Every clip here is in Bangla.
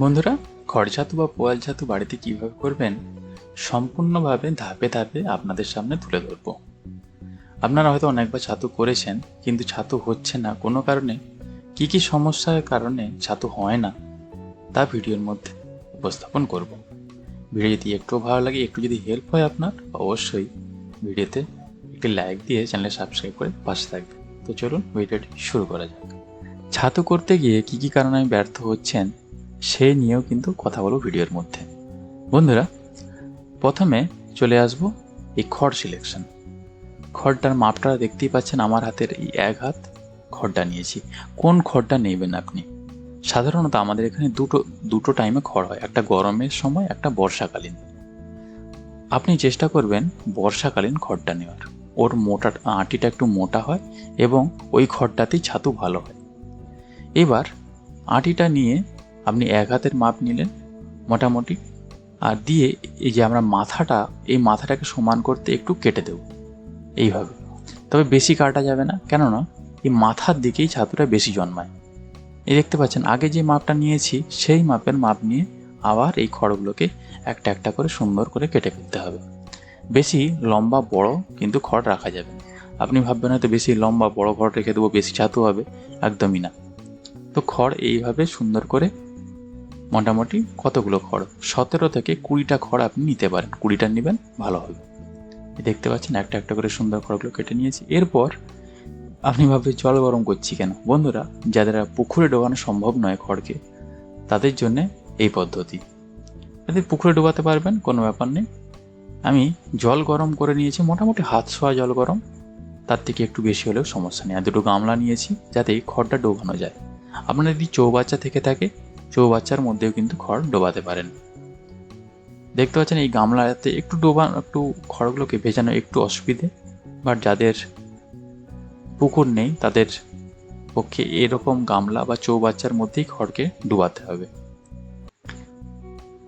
বন্ধুরা খড় ছাতু বা পোয়াল ছাতু বাড়িতে কীভাবে করবেন সম্পূর্ণভাবে ধাপে ধাপে আপনাদের সামনে তুলে ধরবো। আপনারা হয়তো অনেকবার ছাতু করেছেন, কিন্তু ছাতু হচ্ছে না। কোনো কারণে কি কি সমস্যার কারণে ছাতু হয় না, তা ভিডিওর মধ্যে উপস্থাপন করব। ভিডিও যদি একটু ভালো লাগে, একটু যদি হেল্প হয় আপনার, অবশ্যই ভিডিওতে একটি লাইক দিয়ে চ্যানেলে সাবস্ক্রাইব করে পাশে থাকবে তো চলুন, ভিডিওটি শুরু করা যাক। ছাতু করতে গিয়ে কি কি কারণে ব্যর্থ হচ্ছেন সে নিয়েও কিন্তু কথা বলব ভিডিওর মধ্যে। বন্ধুরা, প্রথমে চলে আসব এই খড় সিলেকশন খড়টার মাপটা দেখতেই পাচ্ছেন আমার হাতের এই এক হাত খড়টা নিয়েছি। কোন খড়টা নেবেন আপনি? সাধারণত আমাদের এখানে দুটো দুটো টাইমে খড় হয়। একটা গরমের সময়, একটা বর্ষাকালীন। আপনি চেষ্টা করবেন বর্ষাকালীন খড়টা নেওয়ার। ওর মোটা, আটিটা একটু মোটা হয় এবং ওই খড়টাতেই ছাতু ভালো হয়। এবার আটিটা নিয়ে আপনি এক হাতের মাপ নিলেন, মোটামুটি, আর দিয়ে এই যে আমরা মাথাটা, এই মাথাটাকে সমান করতে একটু কেটে দেব, এইভাবে। তবে বেশি কাটা যাবে না, কেননা এই মাথার দিকেই ছাতুটা বেশি জন্মায়। এই দেখতে পাচ্ছেন, আগে যে মাপটা নিয়েছি, সেই মাপের মাপ নিয়ে আবার এই খড়গুলোকে একটা একটা করে সুন্দর করে কেটে ফেলতে হবে। বেশি লম্বা, বড় কিন্তু খড় রাখা যাবে আপনি ভাববেন হয়তো বেশি লম্বা, বড় খড় রেখে দেবো, বেশি ছাতু হবে, একদমই না। তো খড় এইভাবে সুন্দর করে মোটামুটি কতগুলো খড়? সতেরো থেকে কুড়িটা খড় আপনি নিতে পারেন। কুড়িটা নেবেন, ভালো হবে। দেখতে পাচ্ছেন, একটা একটা করে সুন্দর খড়গুলো কেটে নিয়েছি। এরপর আপনি ভাবে জল গরম করছি কেন? বন্ধুরা, যাদের পুকুরে ডোবানো সম্ভব নয় খড়কে, তাদের জন্য এই পদ্ধতি। তাদের পুকুরে ডোবাতে পারবেন, কোনো ব্যাপার নেই। আমি জল গরম করে নিয়েছি, মোটামুটি হাত ছোঁয়া জল গরম। তার থেকে একটু বেশি হলেও সমস্যা নেই। আর দুটো গামলা নিয়েছি, যাতে খড়টা ডোবানো যায়। আপনার যদি চৌবাচ্চা থেকে থাকে চৌবাচ্চার মধ্যেও কিন্তু খড় ডোবাতে পারেন। দেখতে পাচ্ছেন এই গামলাতে একটু ডোবা, একটু খড়গুলোকে ভেজানো একটু অসুবিধে, বাট যাদের পুকুর নেই, তাদের পক্ষে এরকম গামলা বা চৌবাচ্চার মধ্যেই খড়কে ডুবাতে হবে।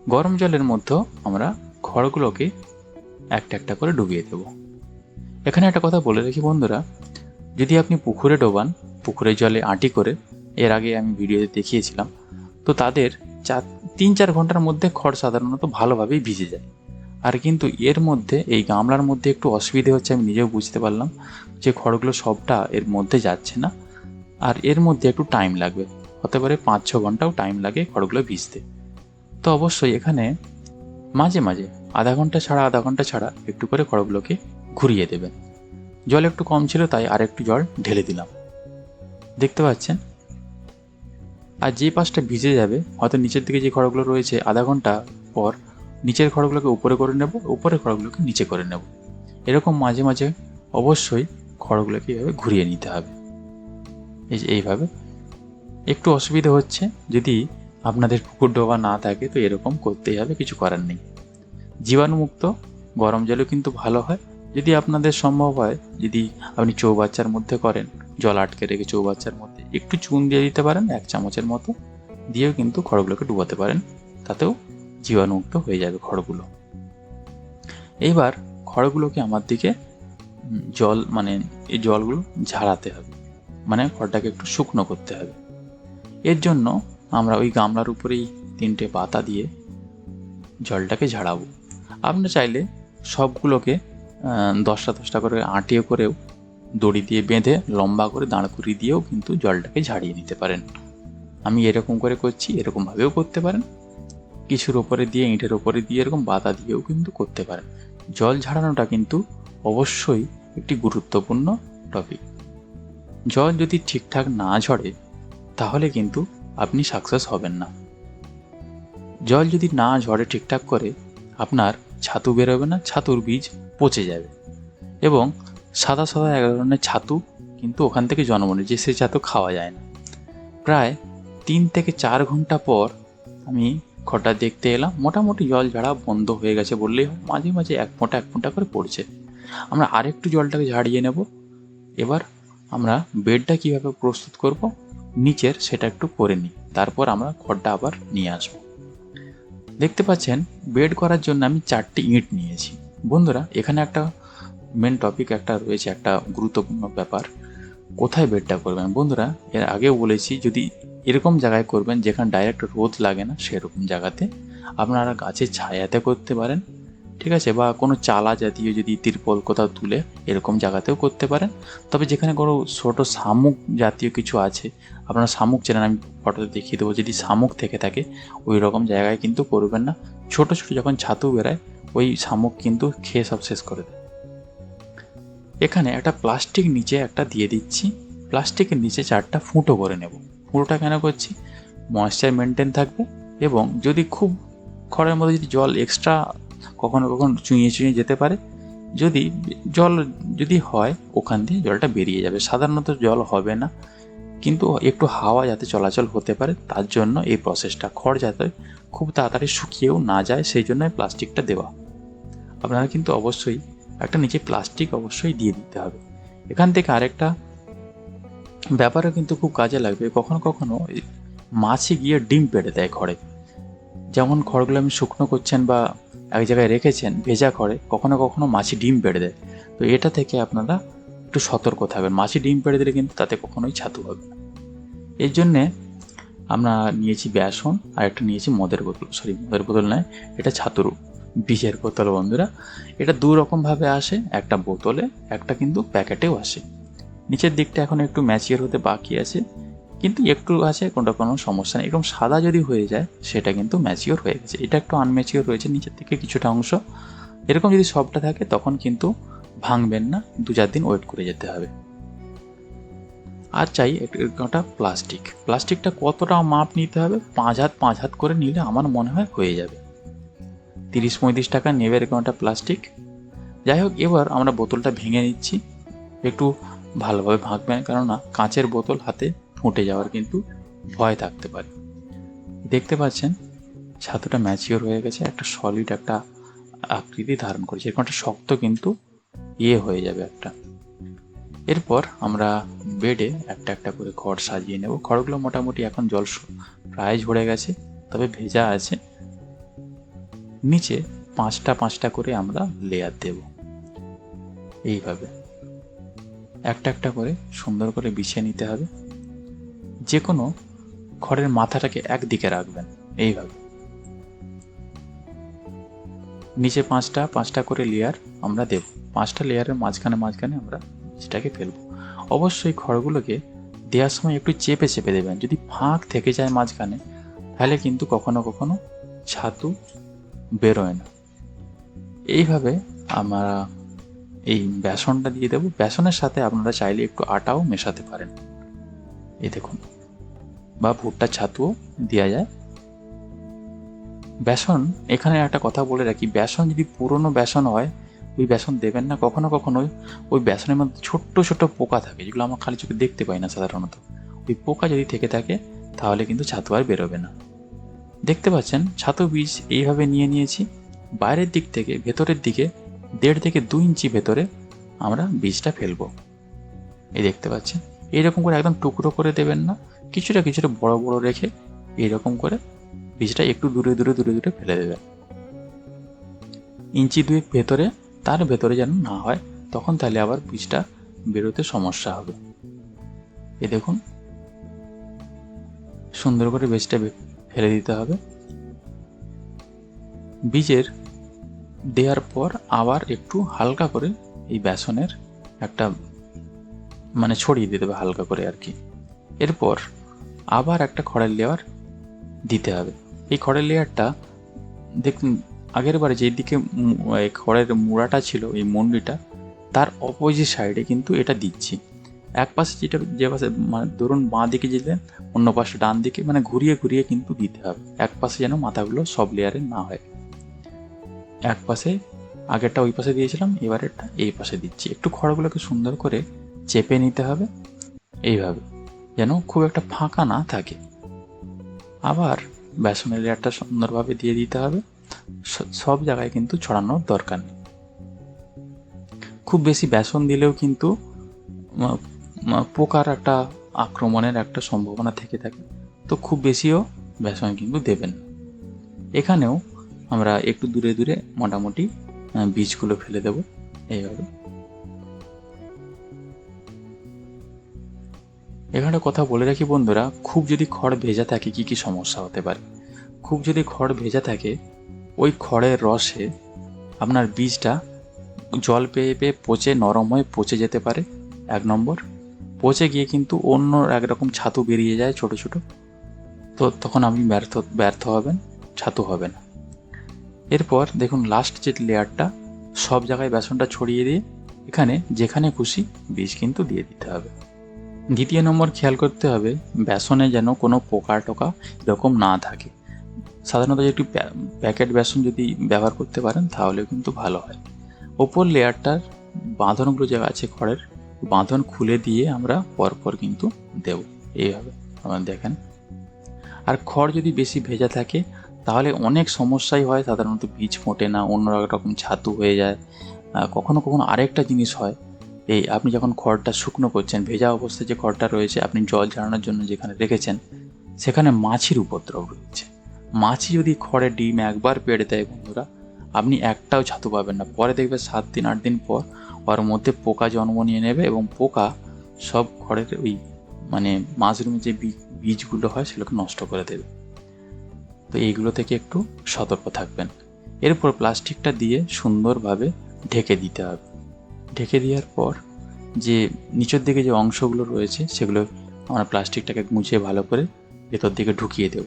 গরম জলের মধ্যে আমরা খড়গুলোকে একটা একটা করে ডুবিয়ে দেব। এখানে একটা কথা বলে রাখি বন্ধুরা, যদি আপনি পুকুরে ডোবান পুকুরের জলে আটি করে, এর আগে আমি ভিডিওতে দেখিয়েছিলাম তো তাদের চার, তিন চার ঘণ্টার মধ্যে খড় সাধারণত ভালোভাবেই ভিজে যায়। আর কিন্তু এর মধ্যে, এই গামলার মধ্যে একটু অসুবিধে হচ্ছে, আমি নিজেও বুঝতে পারলাম যে খড়গুলো সবটা এর মধ্যে যাচ্ছে না। আর এর মধ্যে একটু টাইম লাগবে। হতে পারে পাঁচ, ছ ঘন্টাও টাইম লাগে খড়গুলো ভিজতে। তো অবশ্যই এখানে মাঝে মাঝে আধা ঘণ্টা ছাড়া, আধা ঘণ্টা ছাড়া একটু করে খড়গুলোকে ঘুরিয়ে দেবেন। জল একটু কম ছিল, তাই আর একটু জল ঢেলে দিলাম। দেখতে পাচ্ছেন? আর যে পাশটা ভিজে যাবে, হয়তো নিচের দিকে যে খড়গুলো রয়েছে আধা ঘণ্টা পর, নিচের খড়গুলোকে উপরে করে নেব, উপরের খড়গুলোকে নিচে করে নেব। এরকম মাঝে মাঝে অবশ্যই খড়গুলোকে এভাবে ঘুরিয়ে নিতে হবে। এই যে এইভাবে। একটু অসুবিধা হচ্ছে, যদি আপনাদের পুকুর ডোবা না থাকে, তো এরকম করতেই হবে, কিছু করার নেই। জীবাণুমুক্ত, গরম জলও কিন্তু ভালো হয় যদি আপনাদের সম্ভব হয়, যদি আপনি চৌবাচ্চার মধ্যে করেন, জল আটকে রেখে চৌবাচ্চার মধ্যে একটু চুন দিয়ে দিতে পারেন, এক চামচের মতো, দিয়েও কিন্তু খড়গুলোকে ডুবাতে পারেন, তাতেও জীবাণুমুক্ত হয়ে যাবে খড়গুলো। এইবার খড়গুলোকে আমার দিকে জল মানে এই জলগুলো ঝাড়াতে হবে। মানে খড়টাকে একটু শুকনো করতে হবে। এর জন্য আমরা ওই গামলার উপরেই তিনটে পাতা দিয়ে জলটাকে ঝাড়াবো। আপনি চাইলে সবগুলোকে দশটা দশটা করে আটিয়ে করেও দড়ি দিয়ে বেঁধে, লম্বা করে দাঁড় করিয়ে দিয়েও কিন্তু জলটাকে ঝাড়িয়ে নিতে পারেন। আমি এরকম করে করছি, এরকমভাবেও করতে পারেন। কিছুর ওপরে দিয়ে, ইঁটের ওপরে দিয়ে এরকম বাতা দিয়েও কিন্তু করতে পারেন। জল ঝাড়ানোটা কিন্তু অবশ্যই একটি গুরুত্বপূর্ণ টপিক জল যদি ঠিকঠাক না ঝরে তাহলে কিন্তু আপনি সাকসেস হবেন না। জল যদি না ঝরে ঠিকঠাক করে, আপনার ছাতু বেরোবে না, ছাতুর বীজ পচে যাবে। এবং সাদা সাদা এক ধরনের ছাতু কিন্তু ওখান থেকে জন্ম যে সে ছাতু খাওয়া যায় না। প্রায় তিন থেকে চার ঘণ্টা পর আমি খটা দেখতে এলাম, মোটামুটি জল ঝাড়া বন্ধ হয়ে গেছে বললেই হয়, মাঝে মাঝে এক ফোঁটা এক ফোঁটা করে পড়ছে। আমরা আরেকটু জলটাকে ঝাড়িয়ে নেব। এবার আমরা বেডটা কীভাবে প্রস্তুত করব, নিচের সেটা একটু করে নিই। তারপর আমরা খড়টা আবার নিয়ে আসব। দেখতে পাচ্ছেন, বেড করার জন্য আমি চারটি ইঁট নিয়েছি। বন্ধুরা, এখানে একটা মেন টপিক একটা রয়েছে, একটা গুরুত্বপূর্ণ ব্যাপার। কোথায় বেডটা করবেন? বন্ধুরা, এর আগেও বলেছি, যদি এরকম জায়গায় করবেন যেখানে ডাইরেক্ট রোদ লাগে না, সেরকম জায়গাতে আপনারা গাছের ছায়াতে করতে পারেন, ঠিক আছে? বা কোনো চালা জাতীয় যদি তিরপল কোথাও তুলে এরকম জায়গাতেও করতে পারেন। তবে যেখানে কোনো ছোটো শামুক জাতীয় কিছু আছে, আপনারা শামুক চেনেন, আমি ফটোতে দেখিয়ে দেবো, যদি শামুক থেকে থাকে, ওই রকম জায়গায় কিন্তু করবেন না। ছোট ছোট যখন ছাতু বেরায় ওই শামুক কিন্তু খেয়ে সব শেষ করে দেয়। এখানে একটা প্লাস্টিক নিচে একটা দিয়ে দিচ্ছি। প্লাস্টিকের নিচে চারটা ফুটো করে নেব। ফুটোটা কেন করছি? ময়েশ্চার মেনটেন থাকবে এবং যদি খুব খড়ের মধ্যে যদি জল এক্সট্রা কখনো কখনো চুঁইয়ে চুঁইয়ে যেতে পারে, যদি জল যদি হয়, ওখান দিয়ে জলটা বেরিয়ে যাবে। সাধারণত জল হবে না। কিন্তু একটু হাওয়া যাতে চলাচল হতে পারে, তার জন্য এই প্রসেসটা খড় যাতে খুব তাড়াতাড়ি শুকিয়েও না যায়, সেই জন্য প্লাস্টিকটা দেওয়া। আপনারা কিন্তু অবশ্যই একটা নিচে প্লাস্টিক অবশ্যই দিয়ে দিতে হবে। এখান থেকে আরেকটা ব্যাপারও কিন্তু খুব কাজে লাগবে। কখনো কখনো মাছি গিয়ে ডিম পেড়ে দেয় খড়ে। যেমন খড়গুলো আমি শুকনো করছেন বা এক জায়গায় রেখেছেন, ভেজা খড়ে, কখনো কখনো মাছি ডিম পেড়ে দেয়। তো এটা থেকে আপনারা একটু সতর্ক থাকবেন। মাছি ডিম পেড়ে দিলে কিন্তু তাতে কখনোই ছাতু হবে না। এর জন্যে আমরা নিয়েছি বেসন আর একটা নিয়েছি মদের বোতল। সরি, মদের বোতল নয়, এটা ছাতুর বীজের বোতল বন্ধুরা। এটা দু রকমভাবে আসে, একটা বোতলে, একটা কিন্তু প্যাকেটেও আসে। নিচের দিকটা এখন একটু ম্যাচিওর হতে বাকি আছে, কিন্তু একটু আছে কোনটা কোনো সমস্যা নেই। এরকম সাদা যদি হয়ে যায়, সেটা কিন্তু ম্যাচিওর হয়ে গেছে। এটা একটু আনম্যাচিওর রয়েছে, নিচের থেকে কিছুটা অংশ। এরকম যদি সবটা থাকে, তখন কিন্তু ভাঙবেন না, দু চার দিন ওয়েট করে যেতে হবে। আর চাই একটা প্লাস্টিক প্লাস্টিকটা কতটা মাপ নিতে হবে? পাঁচ হাত পাঁচ হাত করে নিলে আমার মনে হয় হয়ে যাবে। তিরিশ পঁয়ত্রিশ টাকা নেবে এরকম একটা প্লাস্টিক যাই হোক, এবার আমরা বোতলটা ভেঙে নিচ্ছি। একটু ভালোভাবে ভাঙবেন কেননা কাঁচের বোতল হাতে ফুটে যাওয়ার কিন্তু ভয় থাকতে পারে। দেখতে পাচ্ছেন, ছাতুটা ম্যাচিওর হয়ে গেছে, একটা সলিড একটা আকৃতি ধারণ করেছে। এরকম একটা শক্ত কিন্তু ইয়ে হয়ে যাবে একটা। এরপর আমরা বেডে একটা একটা করে খড় সাজিয়ে নেব। খড়গুলো মোটামুটি এখন জল প্রায় ঝরে গেছে, তবে ভেজা আছে। নিচে পাঁচটা পাঁচটা করে আমরা লেয়ার দেব। এইভাবে। একটা একটা করে সুন্দর করে বিছিয়ে নিতে হবে। যে কোনো খড়ের মাথাটাকে একদিকে রাখবেন, এইভাবে। নিচে পাঁচটা পাঁচটা করে লেয়ার আমরা দেব। পাঁচটা লেয়ারের মাঝখানে মাঝখানে আমরা সেটাকে ফেলব। অবশ্যই খড়গুলোকে দেওয়ার সময় একটু চেপে চেপে দেবেন। যদি ফাঁক থেকে যায় মাঝখানে, তাহলে কিন্তু কখনো কখনো ছাতু বেরোয় না। এইভাবে আমরা এই বেসনটা দিয়ে দেবো। বেসনের সাথে আপনারা চাইলে একটু আটাও মেশাতে পারেন। এই দেখুন, বা ভুট্টা ছাতুও দেওয়া যায়। বেসন, এখানে একটা কথা বলে রাখি, বেসন যদি পুরনো বেসন হয় ওই বেসন দেবেন না, কখনো কখনো ওই বেসনের মধ্যে ছোট্ট ছোট্ট পোকা থাকে, যেগুলো আমরা খালি চোখে দেখতে পাই না সাধারণত। ওই পোকা যদি থেকে থাকে, তাহলে কিন্তু ছাতু আর বেরোবে না। দেখতে পাচ্ছেন, ছাতু বীজ এইভাবে নিয়ে নিয়েছি। বাইরের দিক থেকে, ভেতরের দিকে, দেড় থেকে দুই ইঞ্চি ভেতরে আমরা বীজটা ফেলব। এই দেখতে পাচ্ছেন, এইরকম করে একদম টুকরো করে দেবেন না, কিছুটা কিছুটা বড় বড় রেখে এইরকম করে বীজটা একটু দূরে দূরে দূরে দূরে ফেলে দেবেন। ইঞ্চি দুয়েক ভেতরে তার ভেতরে যেন না হয়, তখন তাহলে আবার বীজটা বেরোতে সমস্যা হবে। এ দেখুন। সুন্দর করে বীজটা ফেলে দিতে হবে। বীজের দেওয়ার পর আবার একটু হালকা করে এই বেসনের একটা মানে ছড়িয়ে দিতে হবে হালকা করে আর কি। এরপর আবার একটা খড়ের লেয়ার দিতে হবে। এই খড়ের লেয়ারটা দেখুন আগের বারে যেই দিকে এই খড়ের মুড়াটা ছিল, এই মন্ডিটা, তার অপোজিট সাইডে কিন্তু এটা দিচ্ছি। এক পাশে যেটা, যে পাশে মানে ধরুন বাঁ দিকে দিলেন অন্য পাশে ডান দিকে মানে ঘুরিয়ে ঘুরিয়ে কিন্তু দিতে হবে। এক পাশে যেন মাথাগুলো সব লেয়ারে না হয়। এক পাশে, আগেরটা ওই পাশে দিয়েছিলাম, এবারেরটা এই পাশে দিচ্ছি। একটু খড়গুলোকে সুন্দর করে চেপে নিতে হবে, এইভাবে, যেন খুব একটা ফাঁকা না থাকে। আবার বেসনের লেয়ারটা সুন্দরভাবে দিয়ে দিতে হবে। সব জায়গায় কিন্তু ছড়ানোর দরকার নেই। খুব বেশি বেসন দিলেও কিন্তু পোকার একটা আক্রমণের একটা সম্ভাবনা থেকে থাকে, তো খুব বেশিও বেসন কিন্তু দেবেন এখানেও আমরা একটু দূরে দূরে মোটামুটি বীজগুলো ফেলে দেব, এইভাবে। এখানে কথা বলে রাখি বন্ধুরা, খুব যদি খড় ভেজা থাকে কি কি সমস্যা হতে পারে? খুব যদি খড় ভেজা থাকে ওই খড়ের রসে আপনার বীজটা জল পেয়ে পেয়ে পচে, নরম হয়ে পচে যেতে পারে, এক নম্বর। পচে গিয়ে কিন্তু অন্য একরকম ছাতু বেরিয়ে যায় ছোট ছোট। তো তখন আপনি ব্যর্থ ব্যর্থ হবেন, ছাতু হবে না। এরপর দেখুন লাস্ট যে লেয়ারটা, সব জায়গায় বেসনটা ছড়িয়ে দিয়ে এখানে যেখানে খুশি বীজ কিন্তু দিয়ে দিতে হবে। দ্বিতীয় নম্বর খেয়াল করতে হবে, বেসনে যেন কোনো পোকা টোকা এরকম না থাকে। সাধারণত একটু প্যাকেট বেসন যদি ব্যবহার করতে পারেন তাহলে কিন্তু ভালো হয়। ওপর লেয়ারটার বাঁধনগুলো যে আছে খড়ের, বাঁধন খুলে দিয়ে আমরা পরপর কিন্তু দেব। এইভাবে আপনারা দেখেন। আর খড় যদি বেশি ভেজা থাকে, তাহলে অনেক সমস্যাই হয়। সাধারণত বীজ ফোটে না, অন্য রকম ছাতু হয়ে যায়। কখনো কখনো আরেকটা জিনিস হয়। এই আপনি যখন খড়টা শুকনো করছেন, ভেজা অবস্থায় যে খড়টা রয়েছে, আপনি জল ঝরানোর জন্য যেখানে রেখেছেন, সেখানে মাছির উপদ্রব রয়েছে। মাছি যদি খড়ে ডিম একবার পেড়ে দেয় বন্ধুরা, আপনি একটাও ছাতু পাবেন না। পরে দেখবে সাত দিন, আট দিন পর ওর মধ্যে পোকা জন্ম নিয়ে নেবে এবং পোকা সব খড়ের ওই মানে মাশরুমের যে বীজগুলো হয় সেগুলোকে নষ্ট করে দেবে। তো এইগুলো থেকে একটু সতর্ক থাকবেন। এরপর প্লাস্টিকটা দিয়ে সুন্দরভাবে ঢেকে দিতে হবে। ঢেকে দেওয়ার পর যে নিচের দিকে যে অংশগুলো রয়েছে সেগুলো আমরা প্লাস্টিকটাকে গুছিয়ে ভালো করে ভেতর দিকে ঢুকিয়ে দেব।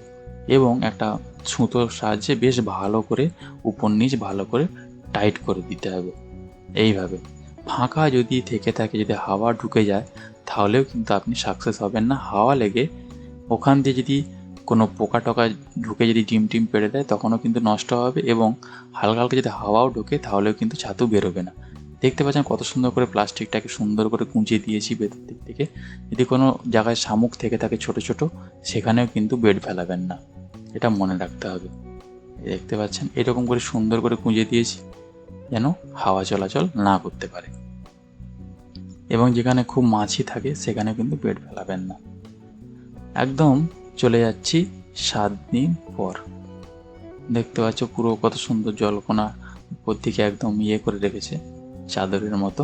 এবং একটা সুতোর সাহায্যে বেশ ভালো করে উপর নিচ ভালো করে টাইট করে দিতে হবে। এইভাবে। ফাঁকা যদি থেকে থাকে, যদি হাওয়া ঢুকে যায়, তাহলেও কিন্তু আপনি সাকসেস হবেন না। হাওয়া লেগে ওখান দিয়ে যদি কোনো পোকা টোকা ঢুকে যদি ডিম টিম পেড়ে দেয়, তখনও কিন্তু নষ্ট হবে এবং হালকা হালকা যদি হাওয়াও ঢোকে, তাহলেও কিন্তু ছাতু বেরোবে না। দেখতে পাচ্ছেন কত সুন্দর করে প্লাস্টিকটাকে সুন্দর করে কুঁচিয়ে দিয়েছি ভেতর দিক থেকে। যদি কোনো জায়গায় শামুক থেকে থাকে ছোট ছোট, সেখানেও কিন্তু বেড ফেলাবেন না। এটা মনে রাখতে হবে। দেখতে পাচ্ছেন, এরকম করে সুন্দর করে কুঁজে দিয়েছি যেন হাওয়া চলাচল না করতে পারে। এবং যেখানে খুব মাছি থাকে সেখানে কিন্তু বেড ফেলাবেন না। একদম চলে যাচ্ছি সাত দিন পর। দেখতে পাচ্ছ পুরো কত সুন্দর জলকোনা উপর দিকে একদম ইয়ে করে রেখেছে। চাদরের মতো।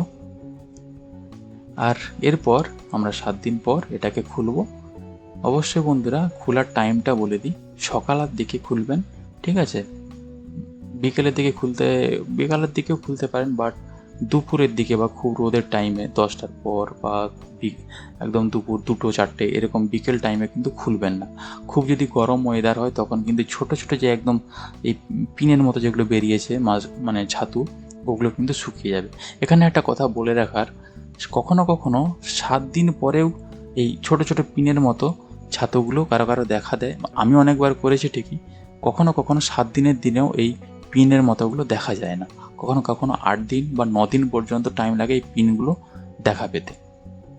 আর এরপর আমরা সাত দিন পর এটাকে খুলবো। অবশ্যই বন্ধুরা, খোলার টাইমটা বলে দিই। সকালের দিকে খুলবেন, ঠিক আছে? বিকেলের দিকে খুলতে, বিকালের দিকেও খুলতে পারেন বাট দুপুরের দিকে বা খুব রোদের টাইমে দশটার পর বা একদম দুপুর দুটো, চারটে, এরকম বিকেল টাইমে কিন্তু খুলবেন না। খুব যদি গরম ওয়েদার হয়, তখন কিন্তু ছোট ছোট যে একদম এই পিনের মতো যেগুলো বেরিয়েছে মাছ মানে ছাতু ওগুলো কিন্তু শুকিয়ে যাবে। এখানে একটা কথা বলে রাখার, কখনো কখনো সাত দিন পরেও এই ছোট ছোট পিনের মতো ছাতুগুলো কারও কারও দেখা দেয়। আমি অনেকবার করেছি ঠিকই। কখনো কখনো সাত দিনের দিনেও এই পিনের মতোগুলো দেখা যায় না। কখনো কখনো আট দিন বা ন দিন পর্যন্ত টাইম লাগে এই পিনগুলো দেখা পেতে।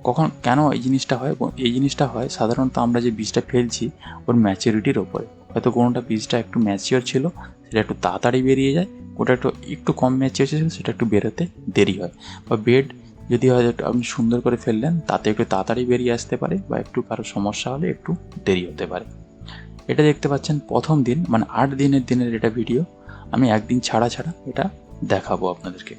কখন, কেন এই জিনিসটা হয়? এই জিনিসটা হয়, সাধারণত আমরা যে বীজটা ফেলছি, ওর ম্যাচুরিটির ওপরে হয়তো কোনোটা বীজটা একটু ম্যাচিওর ছিল সেটা একটু তাড়াতাড়ি বেরিয়ে যায়, ওটা একটু একটু কম ম্যাচিওর ছিল সেটা একটু বেরোতে দেরি হয়। বা বেড যদি হয় একটু আপনি সুন্দর করে ফেললেন, তাতে একটু তাড়াতাড়ি বেরিয়ে আসতে পারে বা একটু কারও সমস্যা হলে একটু দেরি হতে পারে। এটা দেখতে পাচ্ছেন প্রথম দিন মানে আট দিনের দিনের এটা ভিডিও আমি একদিন ছাড়া ছাড়া এটা দেখাবো আপনাদেরকে।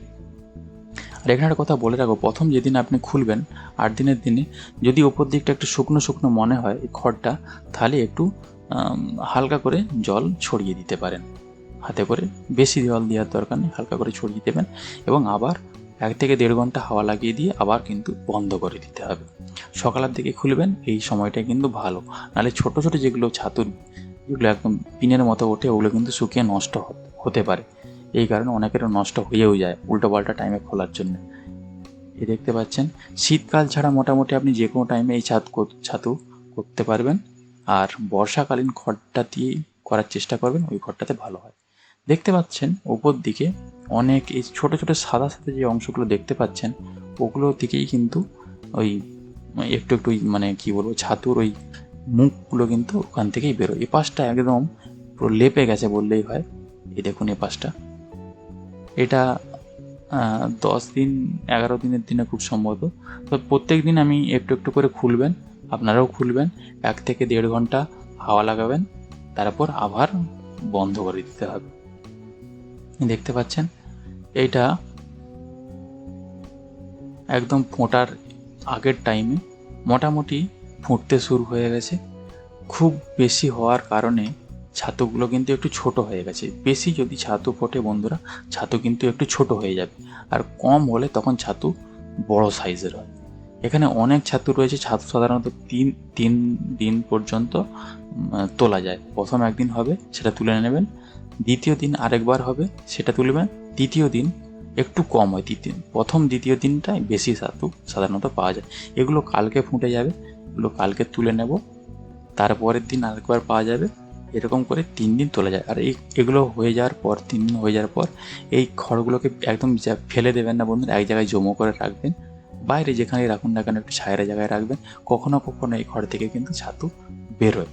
আর এখানে একটা কথা বলে রাখব, প্রথম যেদিন আপনি খুলবেন, আট দিনের দিনে, যদি ওপর দিকটা একটু শুকনো শুকনো মনে হয় খড়টা, তাহলে একটু হালকা করে জল ছড়িয়ে দিতে পারেন। হাতে করে বেশি জল দেওয়ার দরকার নেই, হালকা করে ছড়িয়ে দেবেন এবং আবার এক থেকে দেড় ঘণ্টা হাওয়া লাগিয়ে দিয়ে আবার কিন্তু বন্ধ করে দিতে হবে। সকালের দিকে খুলবেন, এই সময়টা কিন্তু ভালো। নাহলে ছোট ছোট যেগুলো ছাতুর, যেগুলো একদম পিনের মতো ওঠে, ওগুলো কিন্তু শুকিয়ে নষ্ট হতে পারে। এই কারণে অনেকেরও নষ্ট হয়েও যায় উল্টো পাল্টা টাইমে খোলার জন্য। এই দেখতে পাচ্ছেন, শীতকাল ছাড়া মোটামুটি আপনি যে কোনো টাইমে এই কর- ছাতু করতে পারবেন। আর বর্ষাকালীন খড়টা দিয়ে করার চেষ্টা করবেন, ওই খড়টাতে ভালো হয়। দেখতে পাচ্ছেন ওপর দিকে অনেক এই ছোটো ছোটো সাদা সাদা যে অংশগুলো দেখতে পাচ্ছেন, ওগুলো থেকেই কিন্তু ওই একটু একটু মানে কি বলব, ছাতুর ওই মুখগুলো কিন্তু ওখান থেকেই বেরোয়। এই পাশটা একদম পুরো লেপে গেছে বললেই হয়। এই দেখুন এই পাশটা। এটা দশ দিন, এগারো দিনের দিনে খুব সম্ভবত। তো প্রত্যেক দিন আমি একটু একটু করে খুলবেন, আপনারাও খুলবেন, এক থেকে দেড় ঘণ্টা হাওয়া লাগাবেন, তারপর আবার বন্ধ করে দিতে হবে। দেখতে পাচ্ছেন এইটা একদম ফোঁটার আগের টাইমে মোটামুটি ফুটতে শুরু হয়ে গেছে। খুব বেশি হওয়ার কারণে ছাতুগুলো কিন্তু একটু ছোট হয়ে গেছে। বেশি যদি ছাতু ফোটে বন্ধুরা, ছাতু কিন্তু একটু ছোট হয়ে যাবে। আর কম হলে তখন ছাতু বড় সাইজের হয়। এখানে অনেক ছাতু রয়েছে, ছাতু সাধারণত তিন তিন দিন পর্যন্ত তোলা যায়। প্রথম একদিন হবে, সেটা তুলে নেবেন। দ্বিতীয় দিন আরেকবার হবে, সেটা তুলবেন তৃতীয় দিন একটু কম হয় তৃতীয় প্রথম দ্বিতীয় দিনটায় বেশি ছাতু সাধারণত পাওয়া যায়। এগুলো কালকে ফুটে যাবে, এগুলো কালকে তুলে নেব। তারপরের দিন আরেকবার পাওয়া যাবে, এরকম করে তিন দিন তোলা যায়। আর এই, এগুলো হয়ে যাওয়ার পর, তিন দিন হয়ে যাওয়ার পর, এই খড়গুলোকে একদম ফেলে দেবেন না বন্ধুরা, এক জায়গায় জমো করে রাখবেন। বাইরে যেখানে রাখুন না কেন, একটু ছায়ের জায়গায় রাখবেন। কখনো কখনো এই খড় থেকে কিন্তু ছাতু বেরোয়।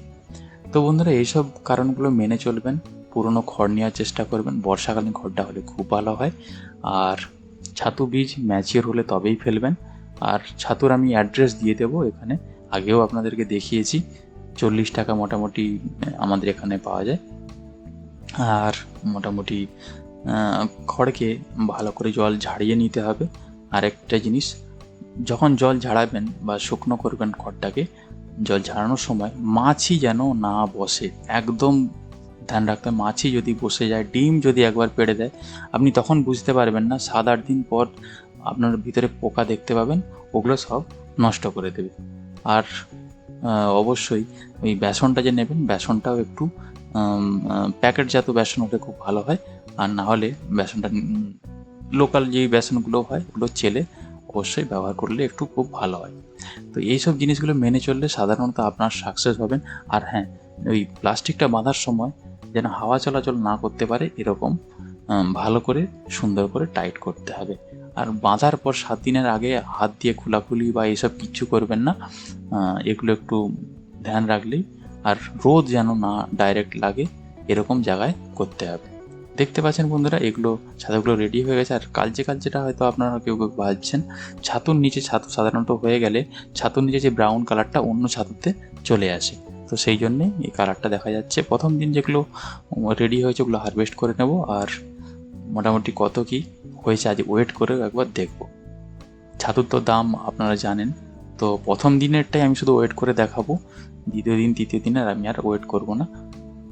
তো বন্ধুরা, এইসব কারণগুলো মেনে চলবেন। পুরনো খড় নেওয়ার চেষ্টা করবেন। বর্ষাকালীন খড়টা হলে খুব ভালো হয়। আর ছাতু বীজ ম্যাচিওর হলে তবেই ফেলবেন। আর ছাতুর আমি অ্যাড্রেস দিয়ে দেবো এখানে। আগেও আপনাদেরকে দেখিয়েছি, চল্লিশ টাকা মোটামুটি আমাদের এখানে পাওয়া যায়। আর মোটামুটি খড়কে ভালো করে জল ঝাড়িয়ে নিতে হবে। আর একটা জিনিস, যখন জল ঝাড়াবেন বা শুকনো করবেন খড়টাকে, জল ঝাড়ানোর সময় মাছি যেন না বসে, একদম ধ্যান রাখতে হবে, মাছি যদি বসে যায় ডিম যদি একবার পেড়ে দেয় আপনি তখন বুঝতে পারবেন না সাত আট দিন পর আপনার ভিতরে পোকা দেখতে পাবেন ওগুলো সব নষ্ট করে দেবে। আর অবশ্যই ওই বেসনটা যে নেবেন বেসনটাও একটু প্যাকেটজাত বেসন হলে খুব ভালো হয়। আর না হলে বেসনটা লোকাল যে বেসনগুলো হয় ওগুলো চেলে অবশ্যই ব্যবহার করলে একটু খুব ভালো হয়। তো এই সব জিনিসগুলো মেনে চললে সাধারণত আপনার সাকসেস হবেন। আর হ্যাঁ ওই প্লাস্টিকটা বাঁধার সময় যেন হাওয়া চলাচল না করতে পারে, এরকম ভালো করে, সুন্দর করে টাইট করতে হবে। আর বাঁধার পর সাত দিনের আগে হাত দিয়ে খোলাখুলি বা এসব কিচ্ছু করবেন না। এগুলো একটু ধ্যান রাখলেই আর রোদ যেন না ডাইরেক্ট লাগে, এরকম জায়গায় করতে হবে। দেখতে পাচ্ছেন বন্ধুরা, এগুলো, ছাতুগুলো রেডি হয়ে গেছে। আর কালচে কালচেটা হয়তো আপনারা কেউ কেউ ভাজছেন। ছাতুর নিচে, ছাতু সাধারণত হয়ে গেলে, ছাতুর নিচে যে ব্রাউন কালারটা অন্য ছাতুতে চলে আসে। তো সেই জন্যে এই কালারটা দেখা যাচ্ছে। প্রথম দিন যেগুলো রেডি হয়েছে ওগুলো হারভেস্ট করে নেব। আর মোটামুটি কত কি হয়েছে আজ ওয়েট করে একবার দেখব। ছাতুর তো দাম আপনারা জানেন। তো প্রথম দিনেরটাই আমি শুধু ওয়েট করে দেখাবো। দ্বিতীয় দিন, তৃতীয় দিনের আমি আর ওয়েট করব না।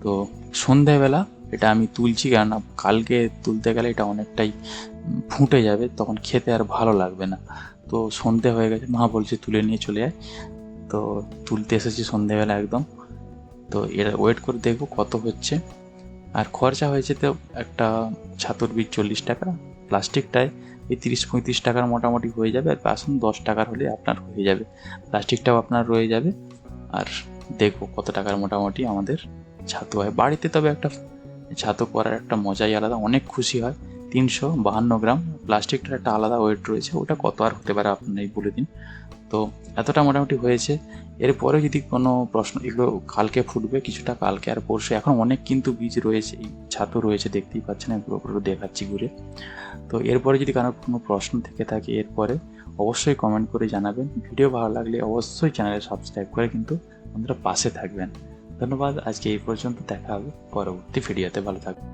তো সন্ধেবেলা এটা আমি তুলছি কেননা কালকে তুলতে গেলে এটা অনেকটাই ফুটে যাবে। তখন খেতে আর ভালো লাগবে না। তো সন্ধে হয়ে গেছে, মা বলছে তুলে নিয়ে চলে যায় তো তুলতে এসেছি সন্ধেবেলা একদম। তো এর ওয়েট করে দেখব কত হচ্ছে। আর খরচা হয়েছে তো একটা ছাতুর বীজ চল্লিশ টাকা প্লাস্টিকটায় এই তিরিশ পঁয়ত্রিশ টাকার মোটামুটি হয়ে যাবে। আর বাসন দশ টাকার হলে আপনার হয়ে যাবে। প্লাস্টিকটাও আপনার রয়ে যাবে। আর দেখব কত টাকার মোটামুটি আমাদের ছাতু হয়। বাড়িতে তবে একটা ছাতু করার একটা মজাই আলাদা, অনেক খুশি হয়। তিনশো বাহান্ন গ্রাম প্লাস্টিকটার একটা আলাদা ওয়েট রয়েছে। ওটা কত আর হতে পারে আপনারাই বলে দিন। তো এতটা মোটামুটি হয়েছে। এরপরে যদি কোনো প্রশ্ন, এগুলো কালকে ফুটবে, কিছুটা কালকে আর পরশু। এখন অনেক কিন্তু বীজ রয়েছে, এই ছাতু রয়েছে, দেখতেই পাচ্ছেন, আমি পুরো দেখাচ্ছি ঘুরে। তো এরপরে যদি কারোর কোনো প্রশ্ন থেকে থাকে এরপরে, অবশ্যই কমেন্ট করে জানাবেন। ভিডিও ভালো লাগলে অবশ্যই চ্যানেলে সাবস্ক্রাইব করে কিন্তু আপনারা পাশে থাকবেন। ধন্যবাদ, আজকে এই পর্যন্ত দেখা হবে পরবর্তী ভিডিওতে ভালো থাকবেন।